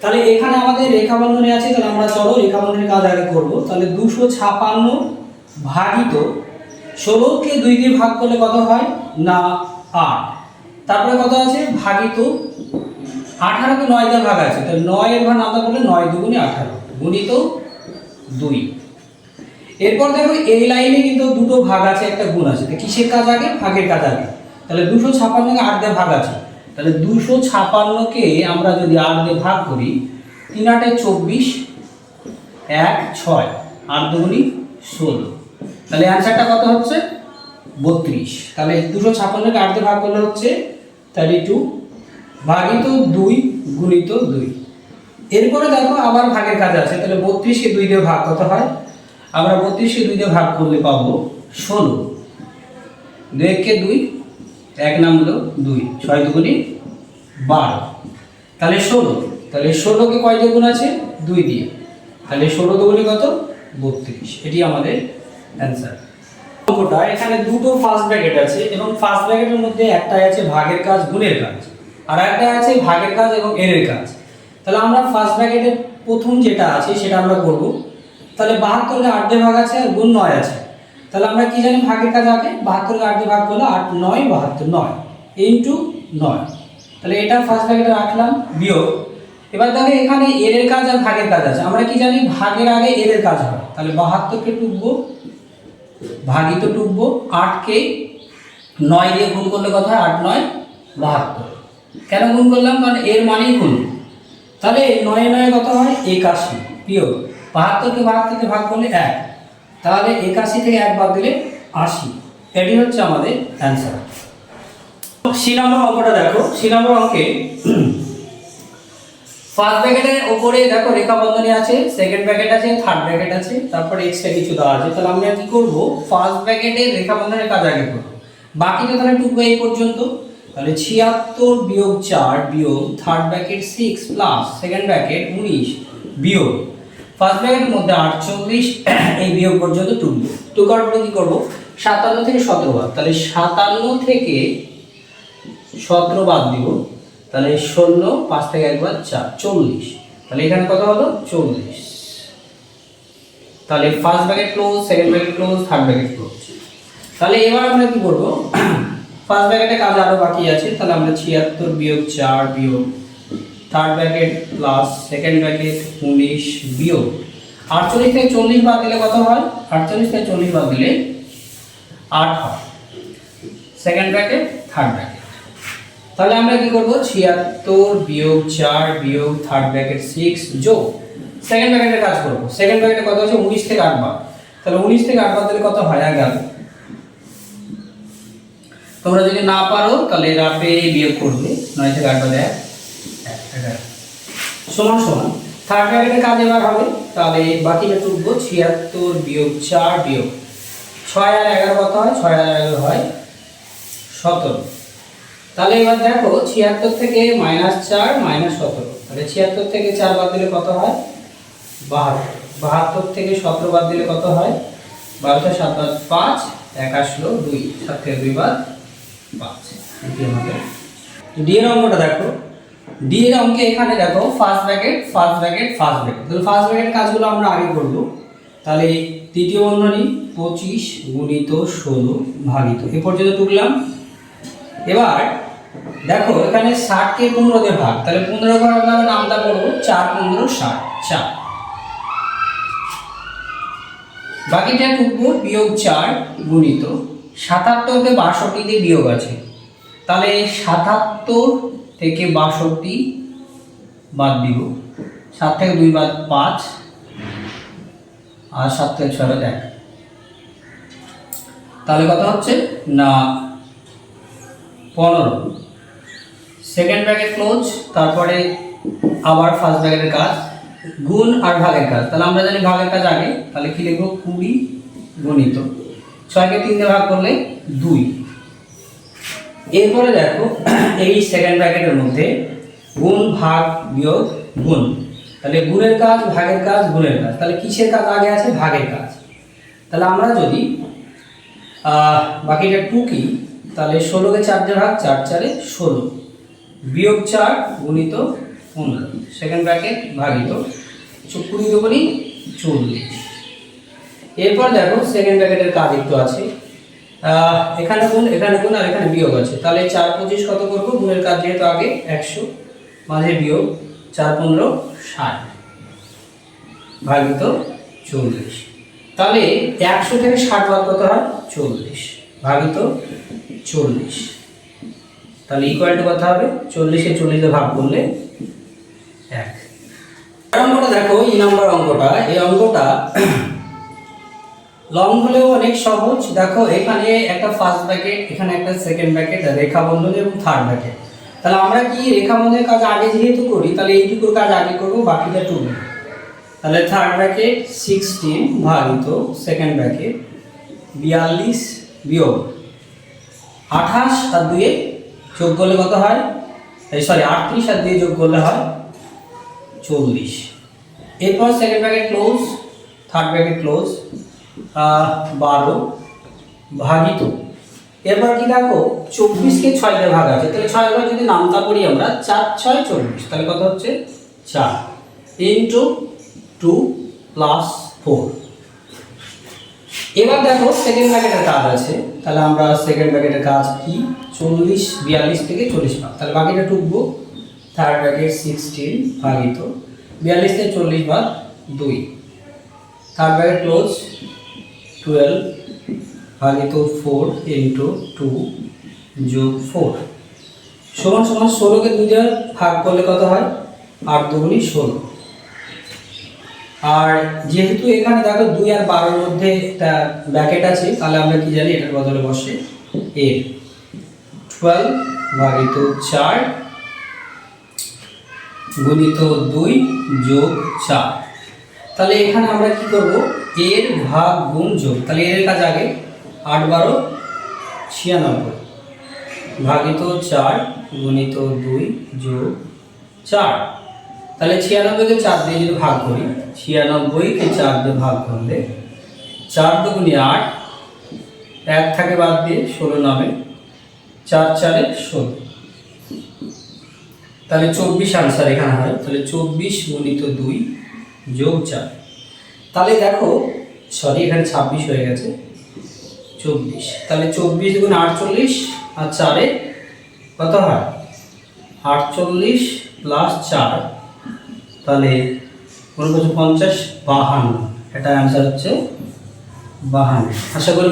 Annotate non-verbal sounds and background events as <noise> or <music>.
তাহলে এখানে আমাদের রেখা বন্ধনী আছে, তাহলে আমরা চলো রেখা বন্ধনীর কাজ আগে করব। তাহলে দুশো ছাপান্ন ভাগিত ষোলোকে দুই দিয়ে ভাগ করলে কত হয়? না, আট। তারপরে কত আছে? ভাগিত আঠারোকে নয় দিয়ে ভাগ আছে। তাহলে নয়ের ভাগ নামটা করলে নয় দুগুণে আঠারো, গুণিত দুই। এরপর দেখো এই লাইনে কিন্তু দুটো ভাগ আছে, একটা গুণ আছে। তো কিসের কাজ আগে? ভাগের কাজ আগে। তাহলে দুশো ছাপান্নকে আট দিয়ে ভাগ আছে। তাহলে দুশো ছাপান্নকে আমরা যদি আট দিয়ে ভাগ করি, তিন আটে চব্বিশ, এক ছয়, আট দুগুনি ষোলো। তাহলে অ্যান্সারটা কত হচ্ছে? বত্রিশ। তাহলে দুশো ছাপান্নকে আট দিয়ে ভাগ করলে হচ্ছে থার্টি টু ভাগিত দুই গুণিত দুই। এরপরে দেখো আবার ভাগের কাজ আছে, তাহলে বত্রিশকে দুই দিয়ে ভাগ কত হয়? আমরা বত্রিশকে দুই দিয়ে ভাগ করলে পাবো ষোলো। দুই একে দুই এক নাম হলো দুই, ছয় দুগুণি বারো। তাহলে ষোলো, তাহলে ষোলোকে কয় দিয়ে গুণ আছে? দুই দিয়ে। তাহলে ষোলো দুগুণি কত? বত্রিশ। এটি আমাদের অ্যান্সার অঙ্কটা, এখানে দুটো ফার্স্ট ব্র্যাকেট আছে এবং ফার্স্ট ব্র্যাকেটের মধ্যে একটা আছে ভাগের কাজ, গুণের কাজ। আর একটা আছে ভাগের কাজ এবং এরের কাজ। তাহলে আমরা ফার্স্ট ব্র্যাকেটের প্রথম যেটা আছে সেটা আমরা করব। তাহলে বাহাত্তরকে আট দিয়ে ভাগ আছে আর গুণ নয় আছে। তাহলে আমরা কি জানি ভাগের কাজ আগে? বাহাত্তরকে আট দিয়ে ভাগ করলে আট, নয়, বাহাত্তর, নয়। ইন্টু নয়। তাহলে এটা ফার্স্ট ব্র্যাকেটে রাখলাম, বিয়োগ। এবার তাহলে এখানে এরের কাজ আর ভাগের কাজ আছে। আমরা কি জানি ভাগের আগে এরের কাজ হয় তাহলে বাহাত্তরকে টুকবো, ভাগিত টুকবো, আটকে নয় দিয়ে গুণ করলে কথা হয়? আট, নয়, বাহাত্তর। কেন গুণ করলাম? কারণ এর মানেই গুণ তাহলে নয় নয় কত হয়? একাশি। প্রিয় বাহাত্তরকে বাহাত্তরকে ভাগ করলে এক। তাহলে একাশি থেকে এক বাদ দিলে আশি। এটি হচ্ছে আমাদের অ্যান্সার সি নম্বর অঙ্কটা দেখো। সি নম্বর অঙ্কে ফার্স্ট ব্র্যাকেটের ওপরে দেখো রেখা বন্ধনী আছে সেকেন্ড ব্র্যাকেট আছে থার্ড ব্র্যাকেট আছে, তারপরে এক্সট্রা কিছু দেওয়া আছে। তাহলে আমরা কি করব? ফার্স্ট ব্র্যাকেটের রেখা বন্ধনের কাজ আগে করব। বাকিটা তাহলে টুকবো এই পর্যন্ত। তাহলে ছিয়াত্তর বিয়োগ চার বিয়োগ third bracket six plus second bracket উনিশ বিয়োগ। ফার্স্ট ব্র্যাকেটের মধ্যে আটচল্লিশ, এই বিয়োগ পর্যন্ত টুকবো টুকার পরে কি করব? সাতান্ন থেকে সতেরো বাদ। তাহলে সাতান্ন থেকে সতেরো বাদ দিব। তাহলে ষোলো পাঁচ থেকে একবার চার, চল্লিশ। তাহলে এখানে কত হলো? চল্লিশ। তাহলে first bracket close second bracket close third bracket close তাহলে এবার আমরা কি করব? <coughs> ফার্স্ট ব্র্যাকেটে কাজ আরও বাকি আছে। তাহলে আমরা ছিয়াত্তর বিয়োগ চার বিয়োগ third bracket plus second bracket উনিশ, বিয়োগ। আটচল্লিশ থেকে চল্লিশ বাদ দিলে কত হয়? আটচল্লিশ থেকে চল্লিশ বাদ দিলে আট হয়। সেকেন্ড ব্র্যাকেট থার্ড ব্র্যাকেট তাহলে আমরা কি করব? ছিয়াত্তর বিয়োগ চার বিয়োগ থার্ড ব্র্যাকেট সিক্স যোগ। সেকেন্ড ব্র্যাকেটের কাজ করব। সেকেন্ড ব্র্যাকেটে কত আছে উনিশ থেকে আট বার তাহলে উনিশ থেকে আট বার দিলে কত হয়? এগারো তোমরা যদি না পারো, তাহলে রাপে বিয়োগ করবে। নয় থেকে আট বাদে এক। সমান সমান থার্ড ব্র্যাকেটের কাজ এবার হবে? তাহলে বাকিটা টুকবো ছিয়াত্তর বিয়োগ চার বিয়োগ। ছয় আর এগারো কত হয়? ছয় আর এগারো হয় সতেরো। তাহলে এবার দেখো, ছিয়াত্তর থেকে মাইনাস চার, মাইনাস সতেরো। তাহলে ছিয়াত্তর থেকে চার বাদ দিলে কত হয়? বাহাত্তর। বাহাত্তর থেকে সতেরো বাদ দিলে কত হয়? বারোশো সাত বাদ পাঁচ, এক আসলো দুই। সাত থেকে দুই বাদ পাঁচ। ডি অঙ্কটা দেখো। ডি এর অঙ্কে এখানে দেখো first bracket first bracket first bracket তাহলে ফার্স্ট ব্র্যাকেট কাজগুলো আমরা আগে করব। তাহলে তৃতীয় বন্ধনী পঁচিশ গুণিত ষোলো ভাগিত। এ পর্যন্ত টুকলাম এবার দেখো, এখানে ষাটকে পনেরো দিয়ে ভাগ। তাহলে পনেরো ঘর আমরা নামটা করব, চার পনেরো ষাট, চার। বাকিটা টুকবো, বিয়োগ চার গুণিত। সাতাত্তরকে বাষট্টি দিয়ে বিয়োগ আছে। তাহলে সাতাত্তর থেকে বাষট্টি বাদ দিব। সাত থেকে দুই বাদ পাঁচ। আর সাত থেকে ছয় এক। তাহলে কত হচ্ছে? না, পনেরো। সেকেন্ড ব্র্যাকেট ক্লোজ, তারপরে আবার ফার্স্ট ব্র্যাকেটের কাজ। গুণ আর ভাগের কাজ। তাহলে আমরা জানি ভাগের কাজ আগে। তাহলে কি লিখব? কুড়ি গণিত। ছয়কে তিন দিয়ে ভাগ করলে দুই। এরপরে দেখো, এই সেকেন্ড ব্র্যাকেটের মধ্যে গুণ, ভাগ, বিয়োগ, গুণ। তাহলে গুণের কাজ, ভাগের কাজ, গুণের কাজ। তাহলে কিসের কাজ আগে আছে? ভাগের কাজ। তাহলে আমরা যদি বাকিটা টুকি তাহলে ষোলোকে চার দিয়ে ভাগ, চার চারে ষোলো। বিয়োগ চার গুণিত পনেরো। সেকেন্ড ব্র্যাকেট ভাগিত কুড়ি দুগুণি চল্লিশ। এরপর দেখো সেকেন্ড ব্র্যাকেটের কাজ একটু আছে। এখানে গুণ এখানে গুণ আর এখানে বিয়োগ আছে। তাহলে চার পঁচিশ কত করব? গুণের কাজ যেহেতু আগে একশো, মাঝে বিয়োগ চার পনেরো, ষাট। ভাগিত চল্লিশ। তাহলে একশো থেকে ষাট বাদ কত হয়? চল্লিশ। ভাগিত চল্লিশ। তাহলে ইকুয়াল কত হবে? চল্লিশে চল্লিশে ভাগ করলে এক। অঙ্কটা দেখো, এই নাম্বার অঙ্কটা, এই অঙ্কটা লং হলেও অনেক সহজ। দেখো, এখানে একটা ফার্স্ট ব্র্যাকেট এখানে একটা সেকেন্ড ব্র্যাকেট রেখা বন্ধন এবং থার্ড ব্র্যাকেট তাহলে আমরা কি রেখা বন্ধনের কাজ আগে যেহেতু করি, তাহলে এইটুকুর কাজ আগে করব, বাকিটা টুকবো তাহলে থার্ড ব্র্যাকেট সিক্সটিন ভাগিত সেকেন্ড ব্র্যাকেট বিয়াল্লিশ বিয়োগ। আঠাশ আর দুয়ে যোগ করলে কত হয়? সরি আটত্রিশ আর দুয়ে যোগ করলে হয় চল্লিশ। এরপর second bracket close third bracket close বারো ভাগিত। এরপর কি দেখো চব্বিশকে ছয় দিয়ে ভাগ আছে, তাহলে ছয় বার যদি নামতা করি আমরা, চার, ছয় চব্বিশ তাহলে কত হচ্ছে? চার। ইন্টু টু প্লাস ফোর এবার দেখো সেকেন্ড ব্র্যাকেটের কাজ আছে, তাহলে আমরা সেকেন্ড ব্র্যাকেটের কাজ কি? চল্লিশ, বিয়াল্লিশ থেকে চল্লিশ ভাগ। তাহলে বাকিটা টুকবো থার্ড ব্র্যাকেট সিক্সটিন ভাগিত। বিয়াল্লিশ থেকে চল্লিশ ভাগ দুই। থার্ড ব্র্যাকেট ক্লোজ টুয়েলভ ভাগিত ফোর ইন্টু টু যোগ ফোর সমান সমান ষোলোকে দুই দিয়ে ভাগ করলে কত হয়? আট দুগুণি ষোলো। আর যেহেতু এখানে দেখো দুই আর বারোর মধ্যে একটা ব্র্যাকেট আছে, তাহলে আমরা কি জানি এটার বদলে বসে এ টুয়েলভ ভাগিত চার গুণিত দুই যোগ চার। তাহলে এখানে আমরা কি করব? এর ভাগ গুণ যোগ। তাহলে এর কাজ আগে আট, বারো, ছিয়ানব্বই। ভাগিত চার, গুণিত দুই, যোগ চার। তাহলে ছিয়ানব্বইকে চার দিয়ে যদি ভাগ করি, ছিয়ানব্বইকে চার দিয়ে ভাগ করলে চার দুগুণি আট, এক থাকে বাদ দিয়ে ষোলো নামে চার চারে ষোলো। তাহলে চব্বিশ আনসার এখানে হয়। তাহলে চব্বিশ গুণিত দুই, যোগ চার। তাহলে দেখো সরি এখানে ছাব্বিশ হয়ে গেছে। চব্বিশ। তাহলে চব্বিশ গুণ আটচল্লিশ আর চারে কত হয়? আটচল্লিশ প্লাস চার, তাহলে কোনো কিছু পঞ্চাশ, বাহান্ন। এটা অ্যান্সার হচ্ছে বাহান্ন। আশা করি